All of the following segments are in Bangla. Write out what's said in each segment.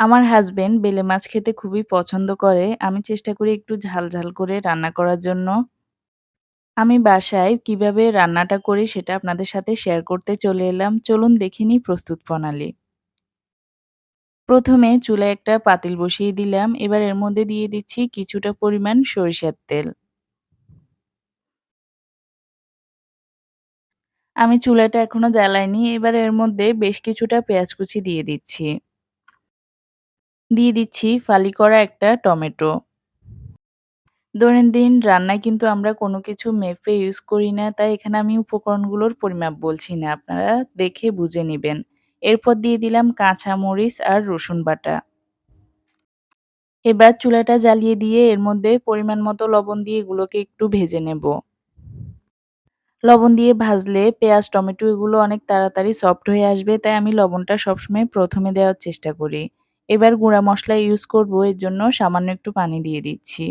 আমার হাসব্যান্ড বেলে মাছ খেতে খুবই পছন্দ করে। আমি চেষ্টা করি একটু ঝাল, ঝাল করে রান্না করার জন্য। আমি বাসায় কীভাবে রান্নাটা করি সেটা আপনাদের সাথে শেয়ার করতে চলে এলাম। চলুন দেখে নিই প্রস্তুত প্রণালী। প্রথমে চুলায় একটা পাতিল বসিয়ে দিলাম। এবার এর মধ্যে দিয়ে দিচ্ছি কিছুটা পরিমাণ সরিষার তেল। আমি চুলাটা এখনও জ্বালাইনি। এবার এর মধ্যে বেশ কিছুটা পেঁয়াজ কুচি দিয়ে দিচ্ছি। দিয়ে দিচ্ছি ফালি করা একটা টমেটো। দৈনন্দিন রান্নায় কিন্তু আমরা কোনো কিছু মেপে ইউজ করি না, তাই এখানে আমি উপকরণগুলোর পরিমাপ বলছি না। আপনারা দেখে বুঝে নেবেন এরপর দিয়ে দিলাম কাঁচা মরিচ আর রসুন বাটা। এবার চুলাটা জ্বালিয়ে দিয়ে এর মধ্যে পরিমাণ মতো লবণ দিয়ে এগুলোকে একটু ভেজে নেব। লবণ দিয়ে ভাজলে পেঁয়াজ, টমেটো এগুলো অনেক তাড়াতাড়ি সফট হয়ে আসবে, তাই আমি লবণটা সবসময় প্রথমে দেওয়ার চেষ্টা করি। এবার গুঁড়া মশলা ইউজ করব, এর জন্য সামান্য একটু পানি দিয়ে দিচ্ছি।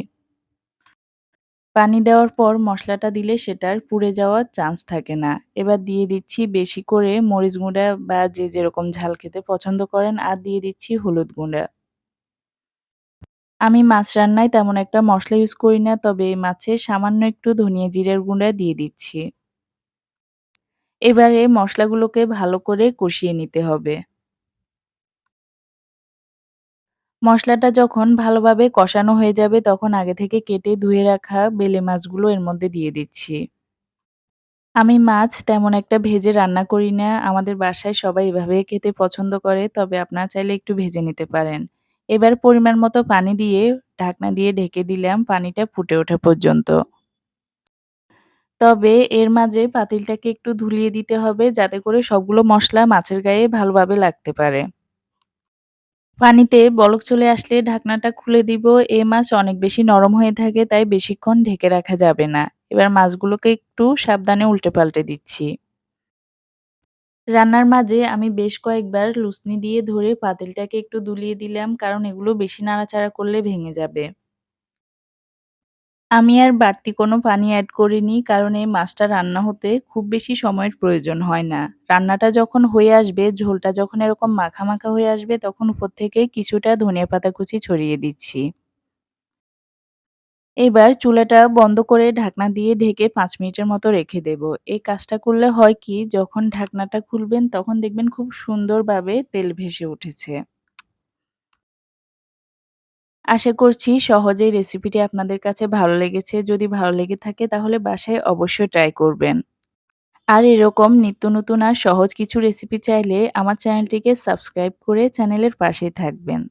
পানি দেওয়ার পর মশলাটা দিলে সেটার পুড়ে যাওয়ার চান্স থাকে না। এবার দিয়ে দিচ্ছি বেশি করে মরিচ গুঁড়া বা যে যেরকম ঝাল খেতে পছন্দ করেন আর দিয়ে দিচ্ছি হলুদ গুঁড়া। আমি মাছ রান্নায় তেমন একটা মশলা ইউজ করি না, তবে এই মাছে সামান্য একটু ধনিয়া জিরের গুঁড়া দিয়ে দিচ্ছি। এবারে মশলাগুলোকে ভালো করে কষিয়ে নিতে হবে। মশলাটা যখন ভালোভাবে কষানো হয়ে যাবে, তখন আগে থেকে কেটে ধুয়ে রাখা বেলে মাছগুলো এর মধ্যে দিয়ে দিচ্ছি। আমি মাছ তেমন একটা ভেজে রান্না করি না। আমাদের বাসায় সবাই এভাবে খেতে পছন্দ করে। তবে আপনারা চাইলে একটু ভেজে নিতে পারেন। এবার পরিমাণ মতো পানি দিয়ে ঢাকনা দিয়ে ঢেকে দিলাম, পানিটা ফুটে ওঠা পর্যন্ত। তবে এর মাঝে পাতিলটাকে একটু ধুলিয়ে দিতে হবে, যাতে করে সবগুলো মশলা মাছের গায়ে ভালোভাবে লাগতে পারে। পানিতে বলক চলে আসলে ঢাকনাটা খুলে দিব। এ মাছ অনেক বেশি নরম হয়ে থাকে, তাই বেশিক্ষণ ঢেকে রাখা যাবে না। এবার মাছগুলোকে একটু সাবধানে উল্টে-পাল্টে দিচ্ছি। রান্নার মাঝে আমি বেশ কয়েকবার লুসনি দিয়ে ধরে পাতিলটাকে একটু দুলিয়ে দিলাম, কারণ এগুলো বেশি নাড়াচাড়া করলে ভেঙে যাবে। আমি আর বাড়তি কোনো পানি অ্যাড করিনি কারণ এই মাছটা রান্না হতে খুব বেশি সময়ের প্রয়োজন হয় না। রান্নাটা যখন হয়ে আসবে, ঝোলটা যখন এরকম মাখা, মাখা হয়ে আসবে তখন উপর থেকে কিছুটা ধনিয়া পাতা কুচি ছড়িয়ে দিচ্ছি। এবার চুলাটা বন্ধ করে ঢাকনা দিয়ে ঢেকে পাঁচ মিনিটের মতো রেখে দেব। এই কাজটা করলে হয় কি যখন ঢাকনাটা খুলবেন তখন দেখবেন খুব সুন্দরভাবে তেল ভেসে উঠেছে। আশা করছি সহজেই রেসিপিটি আপনাদের কাছে ভালো লেগেছে। যদি ভালো লেগে থাকে তাহলে বাসায় অবশ্যই ট্রাই করবেন। আর এরকম নিত্য নতুন আর সহজ কিছু রেসিপি চাইলে আমার চ্যানেলটিকে সাবস্ক্রাইব করে চ্যানেলের পাশেই থাকবেন।